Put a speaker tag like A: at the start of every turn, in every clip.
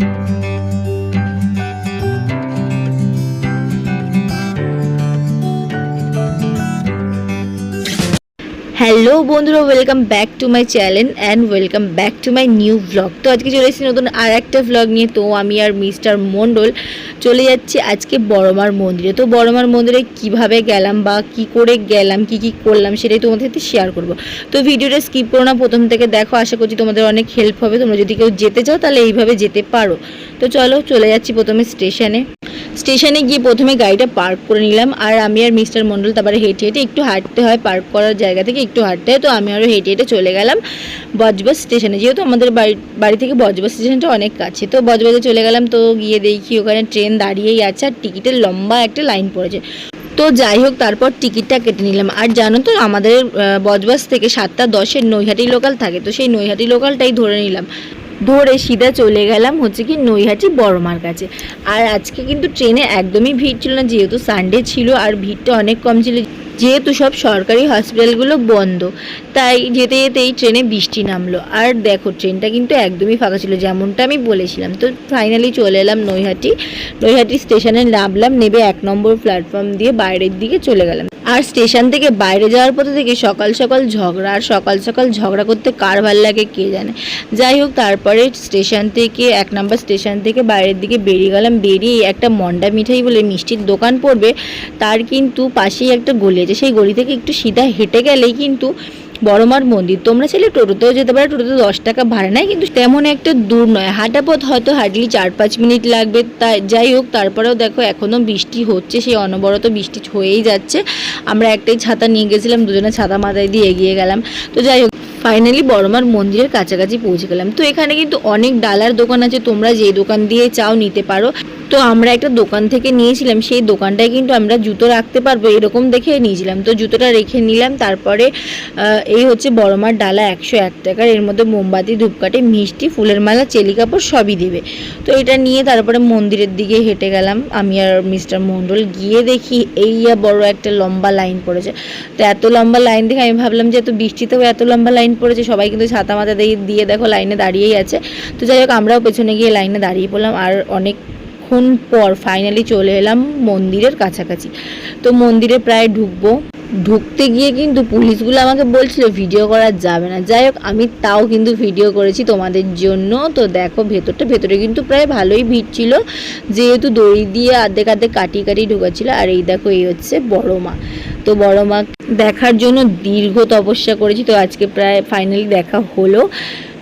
A: you hello বন্ধুরা welcome back to my channel and welcome back to my new blog তো আজকে চলে এসেছি নতুন আর একটা ব্লগ নিয়ে। তো আমি আর মিস্টার মণ্ডল চলে যাচ্ছি আজকে বড়মার মন্দিরে। তো বড়মার মন্দিরে কীভাবে গেলাম বা কি করে গেলাম, কি কি করলাম সেটাই তোমাদের সাথে শেয়ার করব। তো ভিডিওটা স্কিপ করো না, প্রথম থেকে দেখো, আশা করছি তোমাদের অনেক হেল্প হবে। তোমরা যদি কেউ যেতে চাও তাহলে এইভাবে যেতে পারো। তো চলো চলে যাচ্ছি প্রথমে স্টেশনে স্টেশনে গিয়ে প্রথমে গাড়িটা পার্ক করে নিলাম। আর আমি আর মিস্টার মণ্ডল তারপরে হেঁটে হেঁটে একটু হাঁটতে হয়, পার্ক করার জায়গা থেকে একটু হাঁটতে হয়। তো আমি আরও হেঁটে হেঁটে চলে গেলাম বজবাস স্টেশনে। যেহেতু আমাদের বাড়ি বাড়ি থেকে বজবাস স্টেশনটা অনেক কাছে। তো বজবাজে চলে গেলাম, তো গিয়ে দেখি ওখানে ট্রেন দাঁড়িয়েই আছে আর টিকিটের লম্বা একটা লাইন পড়েছে। তো যাই হোক, তারপর টিকিটটা কেটে নিলাম। আর জানো তো, আমাদের বজবাস থেকে সাতটা দশের নৈহাটি লোকাল থাকে। তো সেই নৈহাটি লোকালটাই ধরে নিলাম। ধরে সিধা চলে গেলাম হচ্ছে কি নৈহাটি বড়মার কাছে। আর আজকে কিন্তু ট্রেনে একদমই ভিড় ছিল না, যেহেতু সানডে ছিল আর ভিড়টা অনেক কম ছিল, যেহেতু সব সরকারি হসপিটালগুলো বন্ধ, তাই যেতে যেতে এই ট্রেনে বৃষ্টি নামলো। আর দেখো, ট্রেনটা কিন্তু একদমই ফাঁকা ছিল, যেমনটা আমি বলেছিলাম। তো ফাইনালি চলে এলাম নৈহাটি। নৈহাটি স্টেশনে নামলাম, নেবে এক নম্বর প্ল্যাটফর্ম দিয়ে বাইরের দিকে চলে গেলাম। আর স্টেশন থেকে বাইরে যাওয়ার পথে থেকে সকাল সকাল ঝগড়া আর সকাল সকাল ঝগড়া করতে কার ভালো লাগে কে জানে। যাই হোক, তারপরে স্টেশন থেকে, এক নম্বর স্টেশন থেকে বাইরের দিকে বেরিয়ে গেলাম। বেরিয়ে একটা মন্ডা মিঠাই বলে মিষ্টির দোকান পড়বে। তার কিন্তু পাশেই একটা গলি আছে। সেই গলি থেকে একটু সিধা হেঁটে গেলেই কিন্তু বড়মার মন্দির। তোমরা ছেলে টোটোতেও যেতে পারো, টোটোতে দশ টাকা ভাড়া নেয়, কিন্তু তেমন একটা দূর নয়। হাঁটা পথ হয়তো হার্ডলি চার পাঁচ মিনিট লাগবে, তাই যাই হোক, তারপরেও দেখো এখনও বৃষ্টি হচ্ছে, সেই অনবরত বৃষ্টি হয়েই যাচ্ছে। আমরা একটাই ছাতা নিয়ে গেছিলাম, দুজনে ছাতা মাথায় দিয়ে এগিয়ে গেলাম। তো যাই হোক ফাইনালি বড়মার মন্দিরের কাছাকাছি পৌঁছে গেলাম। তো এখানে কিন্তু অনেক ডালার দোকান আছে, তোমরা যেই দোকান দিয়ে চাও নিতে পারো। তো আমরা একটা দোকান থেকে নিয়েছিলাম, সেই দোকানটায় কিন্তু আমরা জুতো রাখতে পারব এরকম দেখে নিয়েছিলাম। তো জুতোটা রেখে নিলাম, তারপরে এই হচ্ছে বড়মার ডালা একশো এক টাকার, এর মধ্যে মোমবাতি, ধূপকাঠি, মিষ্টি, ফুলের মালা, চেলি কাপড় সবই দেবে। তো এটা নিয়ে তারপরে মন্দিরের দিকে হেঁটে গেলাম। আমি আর মিস্টার মণ্ডল গিয়ে দেখি এই বড় একটা লম্বা লাইন পড়েছে। তো এত লম্বা লাইন দেখে আমি ভাবলাম যে এত বৃষ্টিতেও এত লম্বা লাইন পড়েছে, সবাই কিন্তু ছাতা মাথা দিয়ে দিয়ে দেখো লাইনে দাঁড়িয়েই আছে। তো যাই হোক, আমরাও পেছনে গিয়ে লাইনে দাঁড়িয়ে পড়লাম আর অনেক অনেকক্ষণ পর ফাইনালি চলে এলাম মন্দিরের কাছাকাছি। তো মন্দিরে প্রায় ঢুকবো। ঢুকতে গিয়ে কিন্তু পুলিশগুলো আমাকে বলছিল, ভিডিও করা যাবে না। যাই হোক, আমি তাও কিন্তু ভিডিও করেছি তোমাদের জন্য। তো দেখো, ভেতরটা ভেতরে কিন্তু প্রায় ভালোই ভিড় ছিল। যেহেতু দড়ি দিয়ে আর্ধেক আর্ধেক কাটিয়ে কাটিয়ে ঢুকাচ্ছিল। আর এই দেখো, এই হচ্ছে বড় মা। তো বড় মা দেখার জন্য দীর্ঘ তপস্যা করেছি তো আজকে প্রায় ফাইনালি দেখা হলো।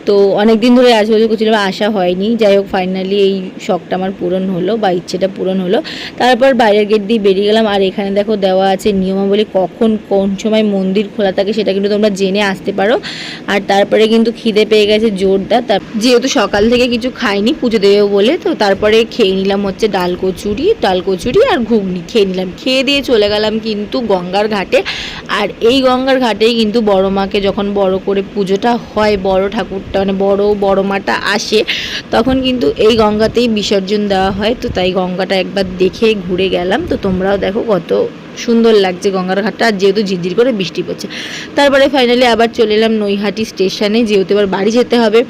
A: তো অনেক দিন ধরে আজ বছর করছিলাম আসা হয়নি। যাই হোক ফাইনালি এই শখটা আমার পূরণ হলো বা ইচ্ছেটা পূরণ হলো। তারপর বাইরের গেট দিয়ে বেরিয়ে গেলাম, আর এখানে দেখো দেওয়া আছে নিয়মাবলী কখন কোন সময় মন্দির খোলা থাকে, সেটা কিন্তু তোমরা জেনে আসতে পারো। আর তারপরে কিন্তু খিদে পেয়ে গেছে জোরদার তার যেহেতু সকাল থেকে কিছু খাইনি পুজো দেবে বলে, তো তারপরে খেয়ে নিলাম হচ্ছে ডাল কচুরি ডাল কচুরি আর ঘুগনি খেয়ে নিলাম। খেয়ে দিয়ে চলে গেলাম কিন্তু গঙ্গার ঘাটে। আর এই গঙ্গার ঘাটেই কিন্তু বড় মাকে যখন বড় করে পুজোটা হয়, বড় ঠাকুরটা মানে বড় বড় মাটা আসে, তখন কিন্তু এই গঙ্গাতেই বিসর্জন দেওয়া হয়। তো তাই গঙ্গাটা একবার দেখে ঘুরে গেলাম। তো তোমরাও দেখো কত সুন্দর লাগছে গঙ্গার ঘাটটা। আর যেহেতু ঝিরঝির করে বৃষ্টি পড়ছে। তারপরে ফাইনালি আবার চলে এলাম নৈহাটি স্টেশনে যেহেতু এবার বাড়ি যেতে হবে,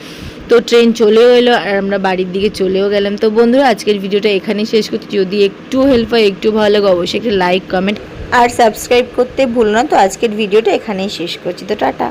A: তো ট্রেন চলেও এলো আর আমরা বাড়ির দিকে চলেও গেলাম। তো বন্ধুরা, আজকের ভিডিওটা এখানেই শেষ করছি। যদি একটু হেল্প হয়, একটু ভালো লাগে, অবশ্যই একটা লাইক কমেন্ট আর সাবস্ক্রাইব করতে ভুলো না। তো আজকের ভিডিওটা এখানেই শেষ করছি। তো টাটা।